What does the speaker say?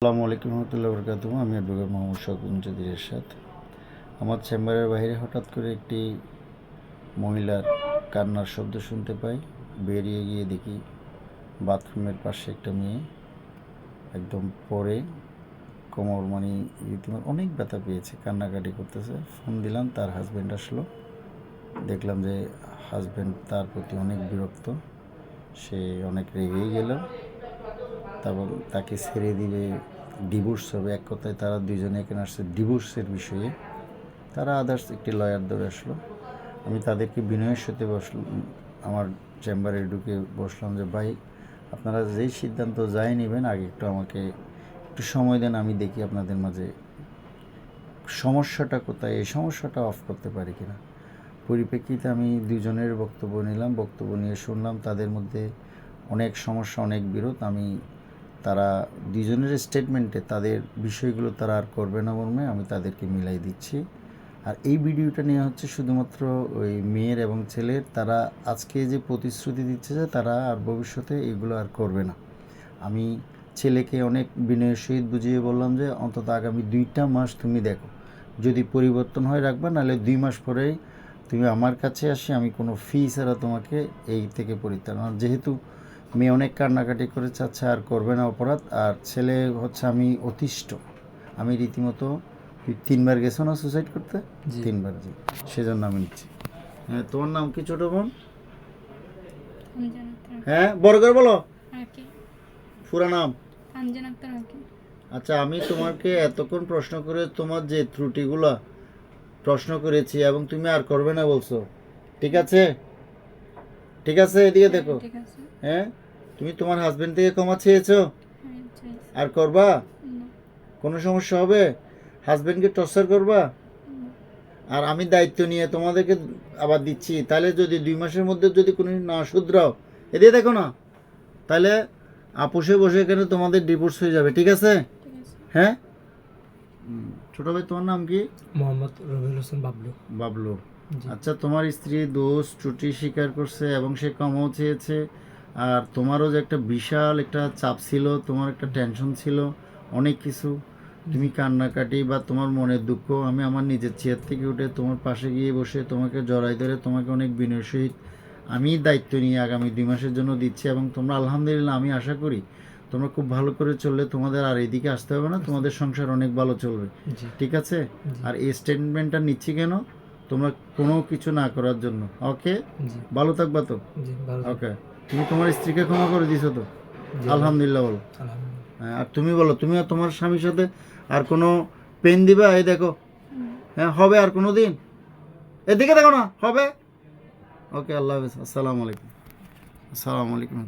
আসসালামু আলাইকুম রহমতুল্লাহ বরকাত আমি অ্যাডভোকেট মোহাম্মদ শকুন চৌধুরী এরশাদ। আমার চেম্বারের বাইরে হঠাৎ করে একটি মহিলার কান্নার শব্দ শুনতে পাই। বেরিয়ে গিয়ে দেখি বাথরুমের পাশে একটা মেয়ে একদম পরে কোমর মানে রীতিমতো অনেক ব্যথা পেয়েছে, কান্নাকাটি করতেছে। ফোন দিলাম, তার হাজব্যান্ড আসলো। দেখলাম যে হাজব্যান্ড তার প্রতি অনেক বিরক্ত। সে অনেক রেগেই গেল। তারপর তাকে ছেড়ে দিবে ডিভোর্স হবে। এক কথায় তারা দুজনে এখানে আসছে ডিভোর্সের বিষয়ে। তারা আদার্স একটি লয়ার ধরে আসলো। আমি তাদেরকে বিনয়ের সাথে বসলাম আমার চেম্বারে ঢুকে বসলাম যে, ভাই, আপনারা যেই সিদ্ধান্ত যাই নেবেন, আগে একটু আমাকে একটু সময় দেন, আমি দেখি আপনাদের মাঝে সমস্যাটা কোথায়, এই সমস্যাটা অফ করতে পারি কিনা। পরিপ্রেক্ষিতে আমি দুজনের বক্তব্য নিলাম। বক্তব্য নিয়ে শুনলাম, তাদের মধ্যে অনেক সমস্যা, অনেক বিরোধ। আমি তারা দুজনের স্টেটমেন্টে তাদের বিষয়গুলো তারা আর করবে না মর্মে আমি তাদেরকে মিলাই দিচ্ছি। আর এই ভিডিওটা নিয়ে হচ্ছে শুধুমাত্র ওই মেয়ের এবং ছেলের, তারা আজকে যে প্রতিশ্রুতি দিচ্ছে যে তারা আর ভবিষ্যতে এগুলো আর করবে না। আমি ছেলেকে অনেক বিনয়ের সহিত বুঝিয়ে বললাম যে, অন্তত আগামী দুইটা মাস তুমি দেখো। যদি পরিবর্তন হয় রাখবা, নাহলে দুই মাস পরেই তুমি আমার কাছে আসে, আমি কোনো ফি ছাড়া তোমাকে এই থেকে পরিত্রাণ। যেহেতু মেয়ে অনেক কান্নাকাটি করে চাচ্ছে আর করবে না অপরাধ। আর ছেলে হচ্ছে আমি অতিষ্ঠ। আমি রীতিমতো তিনবার গেছো না সুসাইড করতে? তিনবার জি। সেজন্য আমি নিচ্ছি। হ্যাঁ তোমার নাম কি ছোট বোন? হ্যাঁ বড় করে বলো। পুরা নাম? আচ্ছা আমি তোমাকে এতক্ষণ প্রশ্ন করে তোমার যে ত্রুটিগুলো প্রশ্ন করেছি এবং তুমি আর করবে না বলছো। ঠিক আছে? ঠিক আছে এদিকে দেখো। হ্যাঁ তুমি তোমার হাজবেন্ড থেকে ক্ষমা চেয়েছো? হ্যাঁ আর করবা? কোনো সমস্যা হবে? হাজবেন্ডকে টর্চার করবা? আর আমি দায়িত্ব নিয়ে তোমাদেরকে আবার দিচ্ছি। তাহলে যদি দুই মাসের মধ্যে যদি কোনো না শুধরাও এদিকে দেখো না তাহলে আপোষে বসে এখানে তোমাদের ডিভোর্স হয়ে যাবে ঠিক আছে? হ্যাঁ? ছোট ভাই তোমার নাম কি? মোহাম্মদ রবিউল হোসেন বাবলু। বাবলু। আচ্ছা তোমার স্ত্রী দোষ ত্রুটি স্বীকার করছে এবং সে ক্ষমাও চেয়েছে। আর তোমারও যে একটা বিশাল একটা চাপ ছিল তোমার একটা টেনশন ছিল অনেক কিছু। তুমি কান্নাকাটি বা তোমার মনের দুঃখ আমি আমার নিজের চেয়ার থেকে উঠে তোমার পাশে গিয়ে বসে তোমাকে জড়াই ধরে তোমাকে অনেক বিনয়ের সহিত আমি দায়িত্ব নিয়ে আগামী দুই মাসের জন্য দিচ্ছি এবং তোমরা আলহামদুলিল্লাহ আমি আশা করি তোমরা খুব ভালো করে চললে তোমাদের আর এদিকে আসতে হবে না তোমাদের সংসার অনেক ভালো চলবে। ঠিক আছে? আর এই স্টেটমেন্টটা নিচ্ছি কেন? তোমরা কোনো কিছু না করার জন্য। ওকে ভালো থাকবা তো? ওকে তুমি তোমার স্ত্রীকে ক্ষমা করে দিছো তো? আলহামদুলিল্লাহ বলো। হ্যাঁ, আর তুমি বলো তুমি আর তোমার স্বামীর সাথে আর কোনো পেন দিবা? এই দেখো। হ্যাঁ হবে আর কোনো দিন? এদিকে দেখো না হবে? ওকে আল্লাহ হাফেজ। আসসালামু আলাইকুম। আসসালামু আলাইকুম।